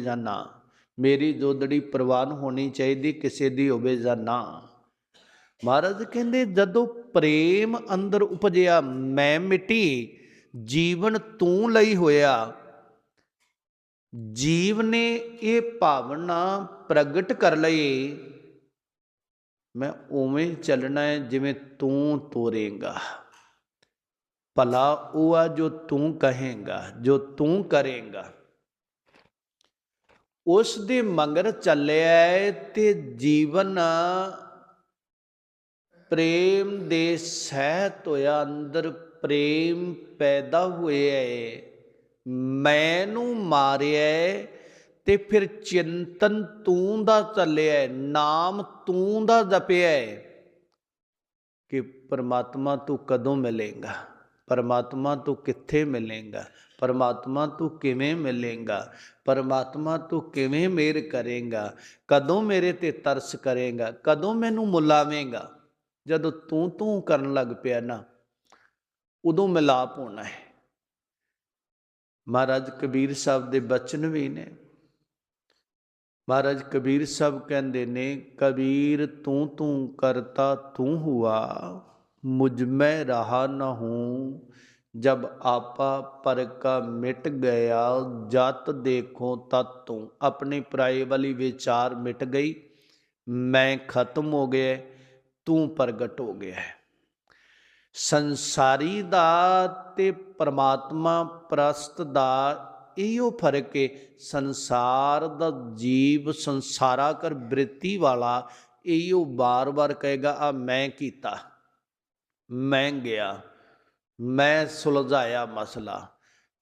ਜਾਂ ਨਾ। ਮੇਰੀ ਜੋਦੜੀ ਪ੍ਰਵਾਨ ਹੋਣੀ ਚਾਹੀਦੀ, ਕਿਸੇ ਦੀ ਹੋਵੇ ਜਾਂ ਨਾ। ਮਹਾਰਾਜ ਕਹਿੰਦੇ, ਜਦੋਂ ਪ੍ਰੇਮ ਅੰਦਰ ਉਪਜਿਆ, ਮੈਂ ਮਿਟੀ, ਜੀਵਨ ਤੂੰ ਲਈ ਹੋਇਆ। ਜੀਵ ਨੇ ਇਹ ਭਾਵਨਾ ਪ੍ਰਗਟ ਕਰ ਲਈ। ਮੈਂ ਉਵੇਂ ਚੱਲਣਾ ਹੈ ਜਿਵੇਂ ਤੂੰ ਤੋਰੇਗਾ। ਭਲਾ ਉਹ ਆ ਜੋ ਤੂੰ ਕਹੇਗਾ, ਜੋ ਤੂੰ ਕਰੇਗਾ। ਉਸ ਦੇ ਮੰਗਰ ਚੱਲਿਆ ਹੈ ਤੇ ਜੀਵਨ ਪ੍ਰੇਮ ਦੇ ਸਹਿਤ ਹੋਇਆ, ਅੰਦਰ ਪ੍ਰੇਮ ਪੈਦਾ ਹੋਇਆ ਹੈ ਮੈਨੂੰ ਮਾਰਿਆ ਹੈ ਤੇ ਫਿਰ ਚਿੰਤਨ ਤੂੰ ਦਾ ਚੱਲਿਆ ਨਾਮ ਤੂੰ ਦਾ ਜਪਿਆ ਕਿ ਪਰਮਾਤਮਾ ਤੂੰ ਕਦੋਂ ਮਿਲੇਗਾ? ਪਰਮਾਤਮਾ ਤੂੰ ਕਿੱਥੇ ਮਿਲੇਗਾ? ਪਰਮਾਤਮਾ ਤੂੰ ਕਿਵੇਂ ਮਿਲੇਗਾ? ਪਰਮਾਤਮਾ ਤੂੰ ਕਿਵੇਂ ਮੇਰ ਕਰੇਗਾ? ਕਦੋਂ ਮੇਰੇ ਤੇ ਤਰਸ ਕਰੇਗਾ? ਕਦੋਂ ਮੈਨੂੰ ਮੁਲਾਵੇਂਗਾ? ਜਦੋਂ ਤੂੰ ਤੂੰ ਕਰਨ ਲੱਗ ਪਿਆ ਨਾ, ਉਦੋਂ ਮਿਲਾਪ ਹੋਣਾ ਹੈ। ਮਹਾਰਾਜ ਕਬੀਰ ਸਾਹਿਬ ਦੇ ਬਚਨ ਵੀ ਨੇ। ਮਹਾਰਾਜ ਕਬੀਰ ਸਾਹਿਬ ਕਹਿੰਦੇ ਨੇ, ਕਬੀਰ ਤੂੰ ਤੂੰ ਕਰਤਾ ਤੂੰ ਹੁਆ। ਮੁਝ ਮੈਂ ਰਹਾ ਨਾ ਹੂੰ। ਜਬ ਆਪਾ ਪਰ ਕਾ ਮਿਟ ਗਿਆ, ਜਤ ਦੇਖੋ ਤਤ। ਤੂੰ ਆਪਣੀ ਪਰਾਏ ਵਾਲੀ ਵਿਚਾਰ ਮਿਟ ਗਈ। ਮੈਂ ਖਤਮ ਹੋ ਗਿਆ, ਤੂੰ ਪ੍ਰਗਟ ਹੋ ਗਿਆ ਹੈ। ਸੰਸਾਰੀ ਦਾ ਤੇ ਪਰਮਾਤਮਾ ਪ੍ਰਸਤ ਦਾ ਇਹੋ ਫ਼ਰਕ ਹੈ ਸੰਸਾਰ ਦਾ ਜੀਵ ਸੰਸਾਰਾ ਕਰ ਬ੍ਰਿਤੀ ਵਾਲਾ ਇਹੋ ਬਾਰ-ਬਾਰ ਕਹੇਗਾ, ਆ ਮੈਂ ਕੀਤਾ। ਮੈਂ ਗਿਆ, ਮੈਂ ਸੁਲਝਾਇਆ ਮਸਲਾ,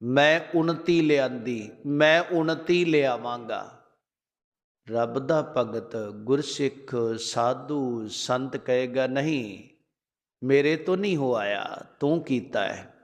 ਮੈਂ ਉਨਤੀ ਲਿਆਂਦੀ, ਮੈਂ ਉਨਤੀ ਲਿਆਵਾਂਗਾ। ਰੱਬ ਦਾ ਭਗਤ ਗੁਰਸਿੱਖ ਸਾਧੂ ਸੰਤ ਕਹੇਗਾ, ਨਹੀਂ, ਮੇਰੇ ਤੋਂ ਨਹੀਂ ਹੋ ਆਇਆ, ਤੂੰ ਕੀਤਾ ਹੈ,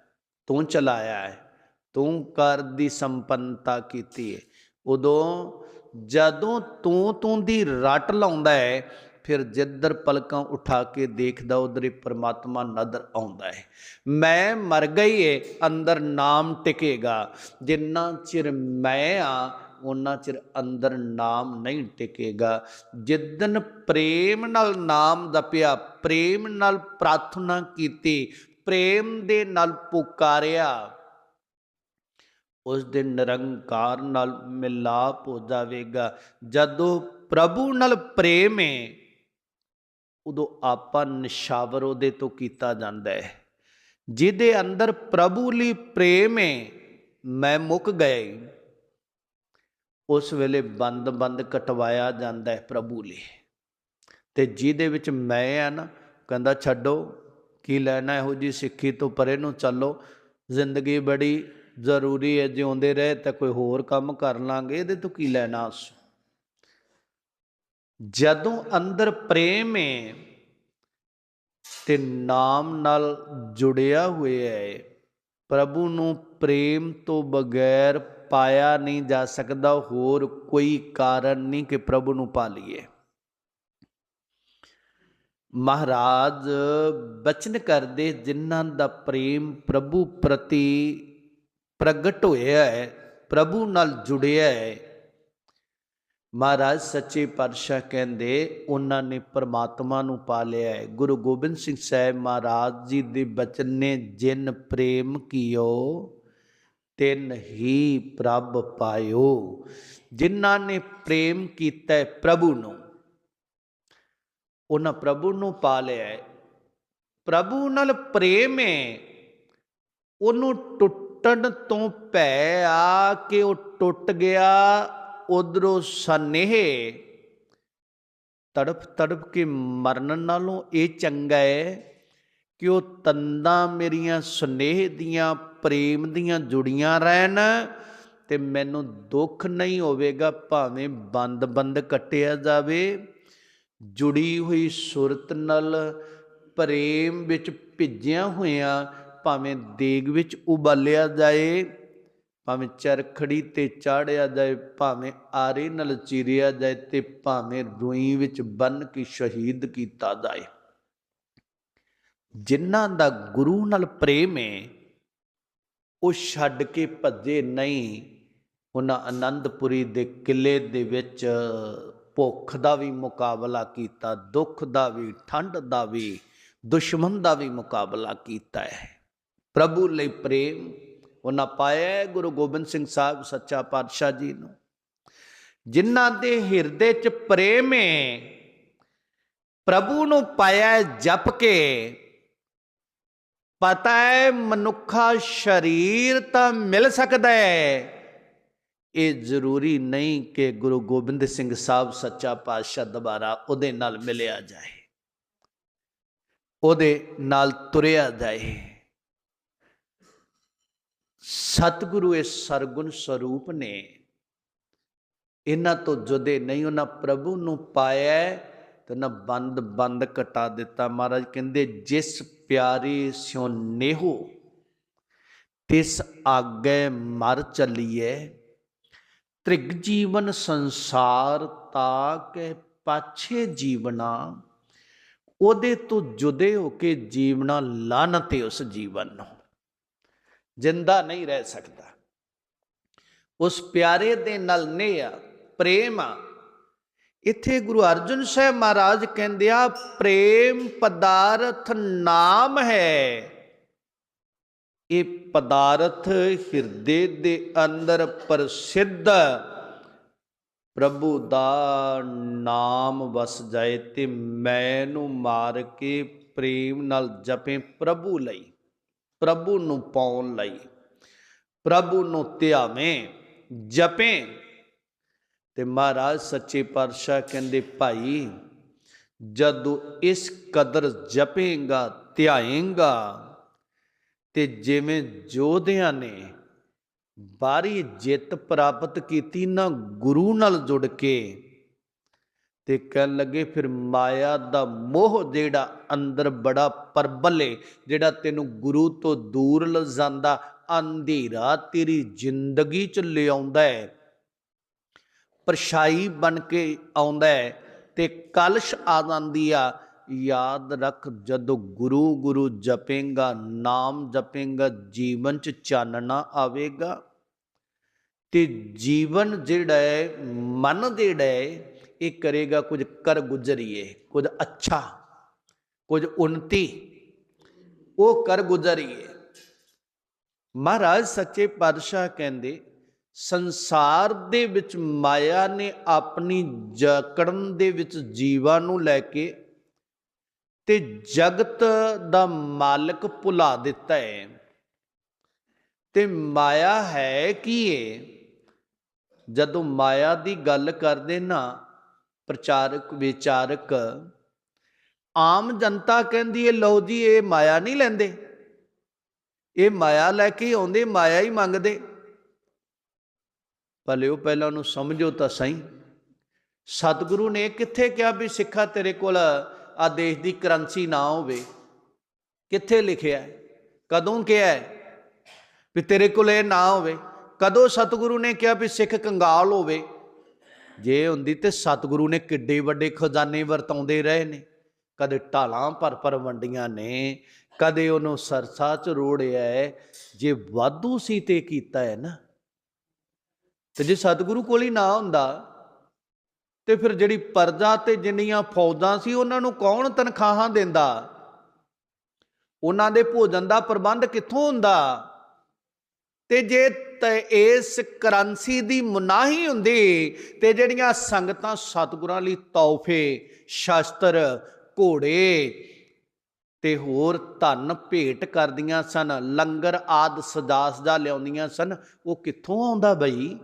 ਤੂੰ ਚਲਾਇਆ ਹੈ, ਤੂੰ ਕਰ ਦੀ ਸੰਪੰਨਤਾ ਕੀਤੀ ਹੈ। ਉਦੋਂ ਜਦੋਂ ਤੂੰ ਤੂੰ ਦੀ ਰਟ ਲਾਉਂਦਾ ਹੈ ਫਿਰ ਜਿੱਧਰ ਪਲਕਾਂ ਉਠਾ ਕੇ ਦੇਖਦਾ, ਉਧਰ ਪਰਮਾਤਮਾ ਨਜ਼ਰ ਆਉਂਦਾ ਹੈ। ਮੈਂ ਮਰ ਗਈ ਏ, ਅੰਦਰ ਨਾਮ ਟਿਕੇਗਾ। ਜਿੰਨਾ ਚਿਰ ਮੈਂ ਆ ਉਹਨਾਂ ਚਿਰ ਅੰਦਰ ਨਾਮ ਨਹੀਂ ਟਿਕੇਗਾ। ਜਿੱਦਨ ਪ੍ਰੇਮ ਨਾਲ ਨਾਮ ਜਪਿਆ ਪ੍ਰੇਮ ਨਾਲ ਪ੍ਰਾਰਥਨਾ ਕੀਤੀ, ਪ੍ਰੇਮ ਦੇ ਨਾਲ ਪੁਕਾਰਿਆ, ਉਸ ਦਿਨ ਨਿਰੰਕਾਰ ਨਾਲ ਮਿਲਾਪ ਹੋ ਜਾਵੇਗਾ। ਜਦੋਂ ਪ੍ਰਭੂ ਨਾਲ ਪ੍ਰੇਮ ਹੈ ਉਦੋਂ ਆਪਾਂ ਨਿਸ਼ਾਵਰ ਉਹਦੇ ਤੋਂ ਕੀਤਾ ਜਾਂਦਾ ਹੈ। ਜਿਹਦੇ ਅੰਦਰ ਪ੍ਰਭੂ ਲਈ ਪ੍ਰੇਮ ਹੈ, ਮੈਂ ਮੁੱਕ ਗਏ। ਉਸ ਵੇਲੇ ਬੰਦ ਬੰਦ ਕਟਵਾਇਆ ਜਾਂਦਾ ਹੈ ਪ੍ਰਭੂ ਲਈ। ਤੇ ਜਿਹਦੇ ਵਿੱਚ ਮੈਂ ਆ ਨਾ, ਕਹਿੰਦਾ ਛੱਡੋ, ਕੀ ਲੈਣਾ ਇਹੋ ਜੀ ਸਿੱਖੀ ਤੋਂ ਪਰੇ ਨੂੰ ਚੱਲੋ। ਜ਼ਿੰਦਗੀ ਬੜੀ ਜ਼ਰੂਰੀ ਹੈ, ਜਿਉਂਦੇ ਰਹੇ ਤਾਂ ਕੋਈ ਹੋਰ ਕੰਮ ਕਰ ਲਾਂਗੇ, ਇਹਦੇ ਤੋਂ ਕੀ ਲੈਣਾ ਉਸ ਜਦੋਂ ਅੰਦਰ ਪ੍ਰੇਮ ਹੈ ਤੇ ਨਾਮ ਨਾਲ ਜੁੜਿਆ ਹੋਇਆ ਹੈ ਪ੍ਰਭੂ ਨੂੰ ਪ੍ਰੇਮ ਤੋਂ ਬਗੈਰ ਪਾਇਆ ਨਹੀਂ ਜਾ ਸਕਦਾ, ਹੋਰ ਕੋਈ ਕਾਰਨ ਨਹੀਂ ਕਿ ਪ੍ਰਭੂ ਨੂੰ ਪਾ ਲਈਏ। ਮਹਾਰਾਜ ਬਚਨ ਕਰਦੇ ਜਿਨ੍ਹਾਂ ਦਾ ਪ੍ਰੇਮ ਪ੍ਰਭੂ ਪ੍ਰਤੀ ਪ੍ਰਗਟ ਹੋਇਆ ਹੈ ਪ੍ਰਭੂ ਨਾਲ ਜੁੜਿਆ ਹੈ ਮਹਾਰਾਜ, ਸੱਚੇ ਪਾਤਸ਼ਾਹ ਕਹਿੰਦੇ, ਉਹਨਾਂ ਨੇ ਪਰਮਾਤਮਾ ਨੂੰ ਪਾ ਲਿਆ ਹੈ। ਗੁਰੂ ਗੋਬਿੰਦ ਸਿੰਘ ਸਾਹਿਬ ਮਹਾਰਾਜ ਜੀ ਦੇ ਬਚਨ ਨੇ, ਜਿਨ ਪ੍ਰੇਮ ਕੀਓ, ਤਿਨ ਹੀ ਪ੍ਰਭ ਪਾਇਓ। ਜਿਨ੍ਹਾਂ ਨੇ ਪ੍ਰੇਮ ਕੀਤਾ ਹੈ ਪ੍ਰਭੂ ਨੂੰ, ਉਹਨਾਂ ਪ੍ਰਭੂ ਨੂੰ ਪਾ ਲਿਆ ਹੈ। ਪ੍ਰਭੂ ਨਾਲ ਪ੍ਰੇਮ ਹੈ। ਉਹਨੂੰ ਟੁੱਟਣ ਤੋਂ ਭੈ ਆ ਕਿ ਉਹ ਟੁੱਟ ਗਿਆ। ਉਧਰੋਂ ਸਨੇਹ ਤੜਪ ਤੜਪ ਕੇ ਮਰਨ ਨਾਲੋਂ ਇਹ ਚੰਗਾ ਹੈ ਕਿ ਉਹ ਤੰਦਾਂ ਮੇਰੀਆਂ ਸੁਨੇਹ ਦੀਆਂ, ਪ੍ਰੇਮ ਦੀਆਂ ਜੁੜੀਆਂ ਰਹਿਣ ਤੇ ਮੈਨੂੰ ਦੁੱਖ ਨਹੀਂ ਹੋਵੇਗਾ, ਭਾਵੇਂ ਬੰਦ ਬੰਦ ਕੱਟਿਆ ਜਾਵੇ। ਜੁੜੀ ਹੋਈ ਸੁਰਤ ਨਾਲ ਪ੍ਰੇਮ ਵਿੱਚ ਭਿੱਜਿਆ ਹੋਇਆਂ, ਭਾਵੇਂ ਦੇਗ ਵਿੱਚ ਉਬਾਲਿਆ ਜਾਏ ਭਾਵੇਂ ਚਰਖੜੀ ਤੇ ਚਾੜਿਆ ਜਾਏ, ਭਾਵੇਂ ਆਰੇ ਨਾਲ ਚੀਰਿਆ ਜਾਏ ਤੇ ਭਾਵੇਂ ਰੂਈ ਵਿੱਚ ਬੰਨ ਕੇ ਸ਼ਹੀਦ ਕੀਤਾ ਜਾਏ। ਜਿਨ੍ਹਾਂ ਦਾ ਗੁਰੂ ਨਾਲ ਪ੍ਰੇਮ ਹੈ ਉਹ ਛੱਡ ਕੇ ਭੱਜੇ ਨਹੀਂ। ਉਹਨਾਂ ਆਨੰਦਪੁਰੀ ਦੇ ਕਿਲੇ ਦੇ ਵਿੱਚ ਭੁੱਖ ਦਾ ਵੀ ਮੁਕਾਬਲਾ ਕੀਤਾ, ਦੁੱਖ ਦਾ ਵੀ, ਠੰਡ ਦਾ ਵੀ, ਦੁਸ਼ਮਣ ਦਾ ਵੀ ਮੁਕਾਬਲਾ ਕੀਤਾ ਹੈ। ਪ੍ਰਭੂ ਲਈ ਪ੍ਰੇਮ ਉਹਨਾਂ ਪਾਇਆ ਗੁਰੂ ਗੋਬਿੰਦ ਸਿੰਘ ਸਾਹਿਬ ਸੱਚਾ ਪਾਤਸ਼ਾਹ ਜੀ ਨੂੰ। ਜਿਨ੍ਹਾਂ ਦੇ ਹਿਰਦੇ 'ਚ ਪ੍ਰੇਮ ਹੈ, ਪ੍ਰਭੂ ਨੂੰ ਪਾਇਆ ਜਪ ਕੇ। ਪਤਾ ਹੈ ਮਨੁੱਖਾ ਸਰੀਰ ਤਾਂ ਮਿਲ ਸਕਦਾ ਹੈ। ਇਹ ਜ਼ਰੂਰੀ ਨਹੀਂ ਕਿ ਗੁਰੂ ਗੋਬਿੰਦ ਸਿੰਘ ਸਾਹਿਬ ਸੱਚਾ ਪਾਤਸ਼ਾਹ ਦੁਬਾਰਾ ਉਹਦੇ ਨਾਲ ਮਿਲਿਆ ਜਾਏ, ਉਹਦੇ ਨਾਲ ਤੁਰਿਆ ਜਾਏ। ਸਤਿਗੁਰੂ ਇਹ ਸਰਗੁਣ ਸਰੂਪ ਨੇ। ਇਹਨਾਂ ਤੋਂ ਜੁਦੇ ਨਹੀਂ ਉਹਨਾਂ ਪ੍ਰਭੂ ਨੂੰ ਪਾਇਆ ਤੇ ਨਾ ਬੰਦ ਬੰਦ ਕਟਾ ਦਿੱਤਾ। ਮਹਾਰਾਜ ਕਹਿੰਦੇ, ਜਿਸ ਪਿਆਰੀ ਸਿਉ ਨੇਹੋ, ਤਿਸ ਆਗੇ ਮਰ ਚੱਲੀਏ ਤ੍ਰਿਗ ਜੀਵਨ ਸੰਸਾਰ ਤਾ ਕੇ ਪਾਛੇ ਜੀਵਨਾ, ਉਹਦੇ ਤੋਂ ਜੁਦੇ ਹੋ ਕੇ ਜੀਵਨਾ ਲਾਨਤ ਹੈ ਉਸ ਜੀਵਨ ਨੂੰ। ਜਿੰਦਾ ਨਹੀਂ ਰਹਿ ਸਕਦਾ। ਉਸ ਪਿਆਰੇ ਦੇ ਨਾਲ ਨੇਹਾ, ਪ੍ਰੇਮ ਆ। ਇੱਥੇ ਗੁਰੂ ਅਰਜਨ ਸਾਹਿਬ ਮਹਾਰਾਜ ਕਹਿੰਦੇ ਆ, ਪ੍ਰੇਮ ਪਦਾਰਥ ਨਾਮ ਹੈ। ਇਹ ਪਦਾਰਥ ਹਿਰਦੇ ਦੇ ਅੰਦਰ ਪ੍ਰਸਿੱਧ ਪ੍ਰਭੂ ਦਾ ਨਾਮ ਵਸ ਜਾਏ ਤੇ ਮੈਨੂੰ ਮਾਰ ਕੇ ਪ੍ਰੇਮ ਨਾਲ ਜਪੇ ਪ੍ਰਭੂ ਲਈ। ਪ੍ਰਭੂ ਨੂੰ ਪਾਉਣ ਲਈ, ਪ੍ਰਭੂ ਨੂੰ ਧਿਆਵੇਂ, ਜਪੇ। ਤੇ ਮਹਾਰਾਜ ਸੱਚੇ ਪਾਤਸ਼ਾਹ ਕਹਿੰਦੇ, ਭਾਈ, ਜਦੋਂ ਇਸ ਕਦਰ ਜਪੇਗਾ, ਧਿਆਏਗਾ, ਤੇ ਜਿਵੇਂ ਜੋਧਿਆਂ ਨੇ ਬਾਰੀ ਜਿੱਤ ਪ੍ਰਾਪਤ ਕੀਤੀ, ਨਾ ਗੁਰੂ ਨਾਲ ਜੁੜ ਕੇ ਤੇ ਕਹਿਣ ਲੱਗੇ, ਫਿਰ ਮਾਇਆ ਦਾ ਮੋਹ ਜਿਹੜਾ ਅੰਦਰ ਬੜਾ ਪਰਬਲ ਜਿਹੜਾ ਤੈਨੂੰ ਗੁਰੂ ਤੋਂ ਦੂਰ ਲਜਾਂਦਾ, ਅੰਧੇਰਾ ਤੇਰੀ ਜ਼ਿੰਦਗੀ ਚ ਲਿਆਉਂਦਾ ਹੈ ਪਰਛਾਈ ਬਣ ਕੇ ਆਉਂਦਾ ਹੈ ਤੇ ਕਲਸ਼ ਆ ਜਾਂਦੀ ਆ। ਯਾਦ ਰੱਖ, ਜਦੋਂ ਗੁਰੂ ਗੁਰੂ ਜਪੇਗਾ, ਨਾਮ ਜਪੇਗਾ, ਜੀਵਨ ਚ ਚਾਨਣਾ ਆਵੇਗਾ। ਤੇ ਜੀਵਨ ਜਿਹੜਾ ਹੈ ਮਨ ਜਿਹੜਾ ਹੈ ਇਹ ਕਰੇਗਾ ਕੁਝ ਕਰ ਗੁਜ਼ਰੀਏ, ਕੁਝ ਅੱਛਾ, ਕੁਝ ਉન્નਤੀ ਉਹ ਕਰ ਗੁਜ਼ਰੀਏ। ਮਹਾਰਾਜ ਸੱਚੇ ਪਾਤਸ਼ਾਹ ਕਹਿੰਦੇ, ਸੰਸਾਰ ਦੇ ਵਿੱਚ ਮਾਇਆ ਨੇ ਆਪਣੀ ਜਕੜਨ ਦੇ ਵਿੱਚ ਜੀਵਾਂ ਨੂੰ ਲੈ ਕੇ ਤੇ ਜਗਤ ਦਾ ਮਾਲਕ ਭੁਲਾ ਦਿੱਤਾ ਹੈ ਤੇ ਮਾਇਆ ਹੈ ਕੀ ਹੈ ਜਦੋਂ ਮਾਇਆ ਦੀ ਗੱਲ ਕਰਦੇ ਨਾ ਪ੍ਰਚਾਰਕ ਵਿਚਾਰਕ। ਆਮ ਜਨਤਾ ਕਹਿੰਦੀ ਹੈ ਲਓ ਜੀ, ਇਹ ਮਾਇਆ ਨਹੀਂ ਲੈਂਦੇ। ਇਹ ਮਾਇਆ ਲੈ ਕੇ ਆਉਂਦੇ, ਮਾਇਆ ਹੀ ਮੰਗਦੇ। ਭਲੇ ਉਹ ਪਹਿਲਾਂ ਨੂੰ ਸਮਝੋ ਤਾਂ ਸਹੀ। ਸਤਿਗੁਰੂ ਨੇ ਕਿੱਥੇ ਕਿਹਾ ਵੀ ਸਿੱਖਾ ਤੇਰੇ ਕੋਲ ਆ ਦੇਸ਼ ਦੀ ਕਰੰਸੀ ਨਾ ਹੋਵੇ? ਕਿੱਥੇ ਲਿਖਿਆ? ਕਦੋਂ ਕਿਹਾ ਵੀ ਤੇਰੇ ਕੋਲ ਇਹ ਨਾ ਹੋਵੇ? ਕਦੋਂ ਸਤਿਗੁਰੂ ਨੇ ਕਿਹਾ ਵੀ ਸਿੱਖ ਕੰਗਾਲ ਹੋਵੇ? ਜੇ ਹੁੰਦੀ ਤੇ ਸਤਿਗੁਰੂ ਨੇ ਕਿੱਡੇ ਵੱਡੇ ਖਜ਼ਾਨੇ ਵਰਤਾਉਂਦੇ ਰਹੇ ਨੇ। ਕਦੇ ਢਾਲਾਂ ਭਰ ਭਰ ਵੰਡੀਆਂ ਨੇ, ਕਦੇ ਉਹਨੂੰ ਸਰਸਾ ਚ ਰੋੜਿਆ ਹੈ। ਜੇ ਵਾਧੂ ਸੀ ਤੇ ਕੀਤਾ ਹੈ ਨਾ, ਤੇ ਜੇ ਸਤਿਗੁਰੂ ਕੋਲ ਹੀ ਨਾ ਹੁੰਦਾ, ਤੇ ਫਿਰ ਜਿਹੜੀ ਪਰਜਾ ਤੇ ਜਿੰਨੀਆਂ ਫੌਜਾਂ ਸੀ, ਉਹਨਾਂ ਨੂੰ ਕੌਣ ਤਨਖਾਹਾਂ ਦਿੰਦਾ? ਉਹਨਾਂ ਦੇ ਭੋਜਨ ਦਾ ਪ੍ਰਬੰਧ ਕਿੱਥੋਂ ਹੁੰਦਾ? ਤੇ ਜੇ ਇਸ ਕਰੰਸੀ ਦੀ ਮੁਨਾਹੀ ਹੁੰਦੀ ਤੇ ਜਿਹੜੀਆਂ ਸੰਗਤਾਂ ਸਤਿਗੁਰਾਂ ਲਈ ਤੋਹਫੇ, ਸ਼ਾਸਤਰ, ਘੋੜੇ ਤੇ ਹੋਰ ਧਨ ਭੇਟ ਕਰਦੀਆਂ ਸਨ, ਲੰਗਰ ਆਦ ਸਦਾਸ ਦਾ ਲਿਆਉਂਦੀਆਂ ਸਨ, ਉਹ ਕਿੱਥੋਂ ਆਉਂਦਾ ਬਈ?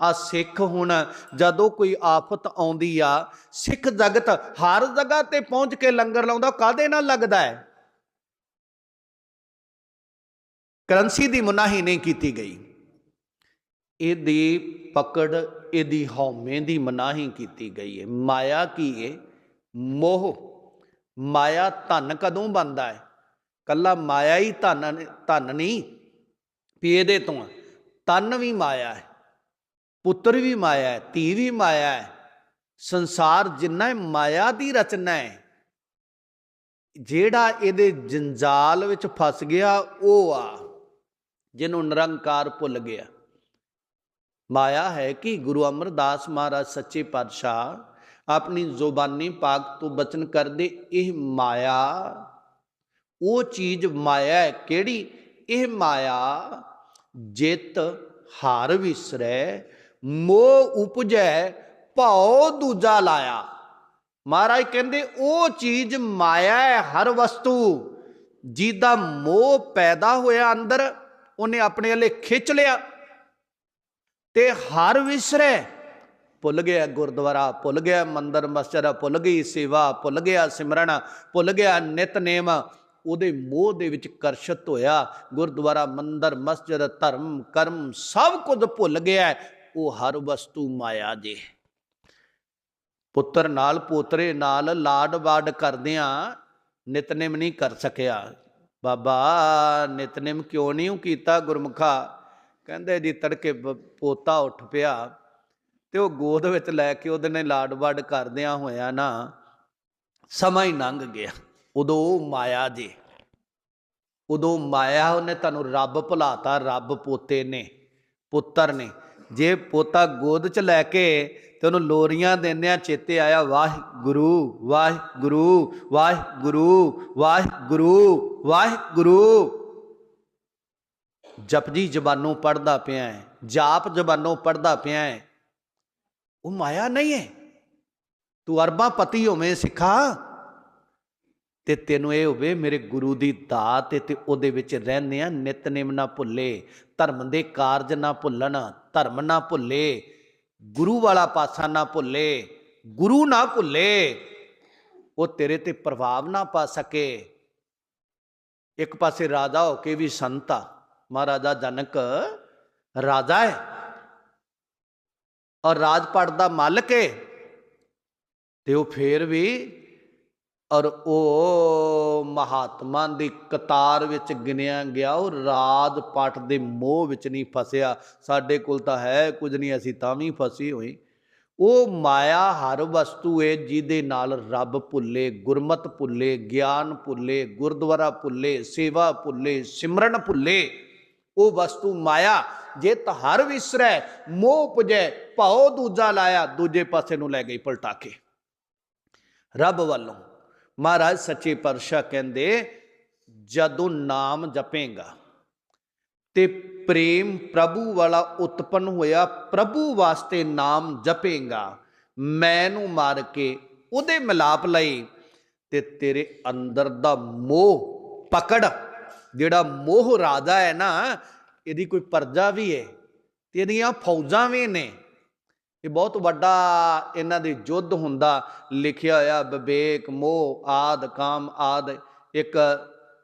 ਆ ਸਿੱਖ ਹੁਣ ਜਦੋਂ ਕੋਈ ਆਫਤ ਆਉਂਦੀ ਆ, ਸਿੱਖ ਜਗਤ ਹਰ ਜਗ੍ਹਾ ਤੇ ਪਹੁੰਚ ਕੇ ਲੰਗਰ ਲਾਉਂਦਾ ਕਾਦੇ ਨਾਲ ਲੱਗਦਾ ਹੈ? ਕਰੰਸੀ ਦੀ ਮਨਾਹੀ ਨਹੀਂ ਕੀਤੀ ਗਈ। ਇਹਦੀ ਪਕੜ, ਇਹਦੀ ਹਉਮੈ ਦੀ ਮਨਾਹੀ ਕੀਤੀ ਗਈ ਹੈ ਮਾਇਆ ਕੀ ਹੈ ਮੋਹ। ਮਾਇਆ ਧਨ ਕਦੋਂ ਬਣਦਾ ਹੈ ਕੱਲਾ ਮਾਇਆ ਹੀ ਧਨ ਧਨ ਨਹੀਂ ਵੀ ਇਹਦੇ ਤੋਂ। ਤਨ ਵੀ ਮਾਇਆ ਹੈ ਪੁੱਤਰ ਵੀ ਮਾਇਆ ਹੈ ਧੀ ਵੀ ਮਾਇਆ ਹੈ ਸੰਸਾਰ ਜਿੰਨਾ ਮਾਇਆ ਦੀ ਰਚਨਾ ਹੈ ਜਿਹੜਾ ਇਹਦੇ ਜੰਜਾਲ ਵਿੱਚ ਫਸ ਗਿਆ, ਉਹ ਆ। ਜਿਹਨੂੰ ਨਿਰੰਕਾਰ ਭੁੱਲ ਗਿਆ। ਮਾਇਆ ਹੈ ਕਿ ਗੁਰੂ ਅਮਰਦਾਸ ਮਹਾਰਾਜ ਸੱਚੇ ਪਾਤਸ਼ਾਹ ਆਪਣੀ ਜ਼ੁਬਾਨੀ ਪਾਕ ਤੋਂ ਬਚਨ ਕਰਦੇ ਇਹ ਮਾਇਆ, ਉਹ ਚੀਜ਼ ਮਾਇਆ ਹੈ ਕਿਹੜੀ? ਇਹ ਮਾਇਆ ਜਿਤ ਹਾਰ ਵਿਸਰੈ, ਮੋਹ ਉਪਜੈ, ਭਉ ਦੂਜਾ ਲਾਇਆ। ਮਹਾਰਾਜ ਕਹਿੰਦੇ ਉਹ ਚੀਜ਼ ਮਾਇਆ ਹੈ ਹਰ ਵਸਤੂ, ਜਿਹਦਾ ਮੋਹ ਪੈਦਾ ਹੋਇਆ ਅੰਦਰ ਉਹਨੇ ਆਪਣੇ ਵੱਲੇ ਖਿੱਚ ਲਿਆ ਤੇ ਹਰ ਵਿਸਰੇ ਭੁੱਲ ਗਿਆ, ਗੁਰਦੁਆਰਾ ਭੁੱਲ ਗਿਆ, ਮੰਦਰ ਮਸਜਿਦ ਭੁੱਲ ਗਈ, ਸੇਵਾ ਭੁੱਲ ਗਿਆ, ਸਿਮਰਨ ਭੁੱਲ ਗਿਆ, ਨਿਤਨੇਮ ਉਹਦੇ ਮੋਹ ਦੇ ਵਿੱਚ ਕਰਸ਼ਤ ਹੋਇਆ, ਗੁਰਦੁਆਰਾ, ਮੰਦਰ, ਮਸਜਿਦ, ਧਰਮ, ਕਰਮ ਸਭ ਕੁਝ ਭੁੱਲ ਗਿਆ, ਉਹ ਹਰ ਵਸਤੂ ਮਾਇਆ ਜੇ ਪੁੱਤਰ ਨਾਲ ਪੋਤਰੇ ਨਾਲ ਲਾਡ ਬਾਡ ਕਰਦਿਆਂ ਨਿਤਨੇਮ ਨਹੀਂ ਕਰ ਸਕਿਆ। ਬਾਬਾ, ਨਿਤਨੇਮ ਕਿਉਂ ਨਹੀਂ ਉਹ ਕੀਤਾ ਗੁਰਮੁਖਾ? ਕਹਿੰਦੇ ਜੀ ਤੜਕੇ ਪੋਤਾ ਉੱਠ ਪਿਆ ਤੇ ਉਹ ਗੋਦ ਵਿੱਚ ਲੈ ਕੇ ਉਹਦੇ ਨੇ ਲਾਡ ਬਾਡ ਕਰਦਿਆਂ ਹੋਇਆ ਨਾ ਸਮਾਂ ਹੀ ਲੰਘ ਗਿਆ। ਉਦੋਂ ਮਾਇਆ ਜੀ, ਉਦੋਂ ਮਾਇਆ ਉਹਨੇ ਤੁਹਾਨੂੰ ਰੱਬ ਭੁਲਾਤਾ, ਰੱਬ ਪੋਤੇ ਨੇ, ਪੁੱਤਰ ਨੇ। ਜੇ ਪੋਤਾ ਗੋਦ ਚ ਲੈ ਕੇ ਤੇ ਉਹਨੂੰ ਲੋਰੀਆਂ ਦਿੰਦਿਆਂ ਚੇਤੇ ਆਇਆ, ਵਾਹਿਗੁਰੂ ਵਾਹਿਗੁਰੂ ਵਾਹਿਗੁਰੂ ਵਾਹਿਗੁਰੂ ਵਾਹਿਗੁਰੂ। ਜਪਜੀ ਜ਼ਬਾਨੋਂ ਪੜਦਾ ਪਿਆ ਹੈ, ਜਾਪ ਜ਼ਬਾਨੋਂ ਪੜਦਾ ਪਿਆ ਹੈ। ਉਹ ਮਾਇਆ ਨਹੀਂ ਹੈ। ਤੂੰ ਅਰਬਾਂ ਪਤੀ ਹੋਵੇਂ ਸਿੱਖਾ। ਤੇ ਤੈਨੂੰ ਇਹ ਹੋਵੇ, ਮੇਰੇ ਗੁਰੂ ਦੀ ਦਾਤ ਤੇ ਉਹਦੇ ਵਿੱਚ ਰਹਿੰਦੇ ਆ, ਨਿਤਨੇਮ ਨਾ ਭੁੱਲੇ, ਧਰਮ ਦੇ ਕਾਰਜ ਨਾ ਭੁੱਲਣ, ਧਰਮ ਨਾ ਭੁੱਲੇ, ਗੁਰੂ ਵਾਲਾ ਪਾਸਾ ਨਾ ਭੁੱਲੇ, ਗੁਰੂ ਨਾ ਭੁੱਲੇ, ਉਹ ਤੇਰੇ ਤੇ ਪ੍ਰਭਾਵ ਨਾ ਪਾ ਸਕੇ। ਇੱਕ ਪਾਸੇ ਰਾਜਾ ਹੋ ਕੇ ਵੀ ਸੰਤ ਆ, ਮਹਾਰਾਜਾ ਜਨਕ ਰਾਜਾ ਹੈ। ਔਰ ਰਾਜਪਾਟ ਦਾ ਮਾਲਕ ਹੈ ਤੇ ਉਹ ਫੇਰ ਵੀ ਔਰ ਉਹ ਮਹਾਤਮਾ ਦੀ ਕਤਾਰ ਵਿੱਚ ਗਿਣਿਆ ਗਿਆ, ਉਹ ਰਾਜ ਪਾਠ ਦੇ ਮੋਹ ਵਿੱਚ ਨਹੀਂ ਫਸਿਆ। ਸਾਡੇ ਕੋਲ ਤਾਂ ਹੈ ਕੁਝ ਨਹੀਂ, ਅਸੀਂ ਤਾਂ ਵੀ ਫਸੀ ਹੋਈ। ਉਹ ਮਾਇਆ ਹਰ ਵਸਤੂ ਏ, ਜਿਹਦੇ ਨਾਲ ਰੱਬ ਭੁੱਲੇ, ਗੁਰਮਤ ਭੁੱਲੇ, ਗਿਆਨ ਭੁੱਲੇ, ਗੁਰਦੁਆਰਾ ਭੁੱਲੇ, ਸੇਵਾ ਭੁੱਲੇ, ਸਿਮਰਨ ਭੁੱਲੇ। ਉਹ ਵਸਤੂ ਮਾਇਆ ਜੇ ਹਰ ਵਿਸਰੈ, ਮੋਹ ਪੁਜੈ ਭਾਉ ਦੂਜਾ ਲਾਇਆ, ਦੂਜੇ ਪਾਸੇ ਨੂੰ ਲੈ ਗਈ ਪਲਟਾ ਕੇ। ਰੱਬ ਵੱਲੋਂ ਮਹਾਰਾਜ ਸੱਚੇ ਪਾਤਸ਼ਾਹ ਕਹਿੰਦੇ, ਜਦੋਂ ਨਾਮ ਜਪੇਗਾ ਤੇ ਪ੍ਰੇਮ ਪ੍ਰਭੂ ਵਾਲਾ ਉਤਪਨ ਹੋਇਆ, ਪ੍ਰਭੂ ਵਾਸਤੇ ਨਾਮ ਜਪੇਗਾ ਮੈਂ ਨੂੰ ਮਾਰ ਕੇ ਉਹਦੇ ਮਿਲਾਪ ਲਈ ਤੇ ਤੇਰੇ ਅੰਦਰ ਦਾ ਮੋਹ ਪਕੜ, ਜਿਹੜਾ ਮੋਹ ਰਾਜਾ ਹੈ ਨਾ, ਇਹਦੀ ਕੋਈ ਪਰਜਾ ਵੀ ਹੈ ਤੇ ਇਹਦੀਆਂ ਫੌਜਾਂ ਵੀ ਨੇ। ਇਹ ਬਹੁਤ ਵੱਡਾ ਇਹਨਾਂ ਦੇ ਯੁੱਧ ਹੁੰਦਾ, ਲਿਖਿਆ ਹੋਇਆ ਵਿਵੇਕ, ਮੋਹ, ਆਦ, ਕਾਮ, ਆਦ, ਇੱਕ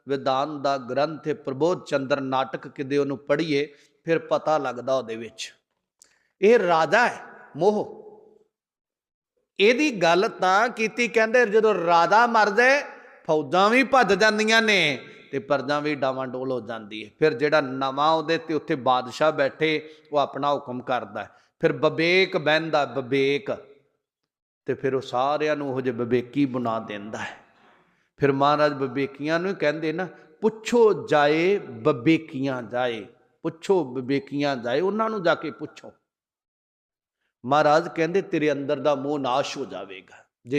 ਵਿਧਾਨ ਦਾ ਗ੍ਰੰਥ ਹੈ, ਪ੍ਰਬੋਧ ਚੰਦਰ ਨਾਟਕ ਕਿਤੇ ਉਹਨੂੰ ਪੜ੍ਹੀਏ, ਫਿਰ ਪਤਾ ਲੱਗਦਾ ਉਹਦੇ ਵਿੱਚ। ਇਹ ਰਾਜਾ ਹੈ, ਮੋਹ। ਇਹਦੀ ਗੱਲ ਤਾਂ ਕੀਤੀ ਕਹਿੰਦੇ, ਜਦੋਂ ਰਾਜਾ ਮਰ ਜਾਏ, ਫੌਜਾਂ ਵੀ ਭੱਜ ਜਾਂਦੀਆਂ ਨੇ ਤੇ ਪਰਜਾਂ ਵੀ ਡਾਵਾਂਡੋਲ ਹੋ ਜਾਂਦੀ ਹੈ। ਫਿਰ ਜਿਹੜਾ ਨਵਾਂ ਉਹਦੇ ਤੇ ਉੱਥੇ ਬਾਦਸ਼ਾਹ ਬੈਠੇ, ਉਹ ਆਪਣਾ ਹੁਕਮ ਕਰਦਾ ਫਿਰ ਬਬੇਕ ਬਹਿੰਦਾ ਬਬੇਕ ਤੇ ਫਿਰ ਉਹ ਸਾਰਿਆਂ ਨੂੰ ਉਹ ਜਿਹੇ ਬਬੇਕੀ ਬਣਾ ਦਿੰਦਾ ਹੈ। ਫਿਰ ਮਹਾਰਾਜ ਬਬੇਕੀਆਂ ਨੂੰ ਹੀ ਕਹਿੰਦੇ ਨਾ, ਪੁੱਛੋ ਜਾਏ ਬਬੇਕੀਆਂ ਜਾਏ, ਪੁੱਛੋ ਬਬੇਕੀਆਂ ਜਾਏ, ਉਹਨਾਂ ਨੂੰ ਜਾ ਕੇ ਪੁੱਛੋ। ਮਹਾਰਾਜ ਕਹਿੰਦੇ, ਤੇਰੇ ਅੰਦਰ ਦਾ ਮੋਹ ਨਾਸ਼ ਹੋ ਜਾਵੇਗਾ।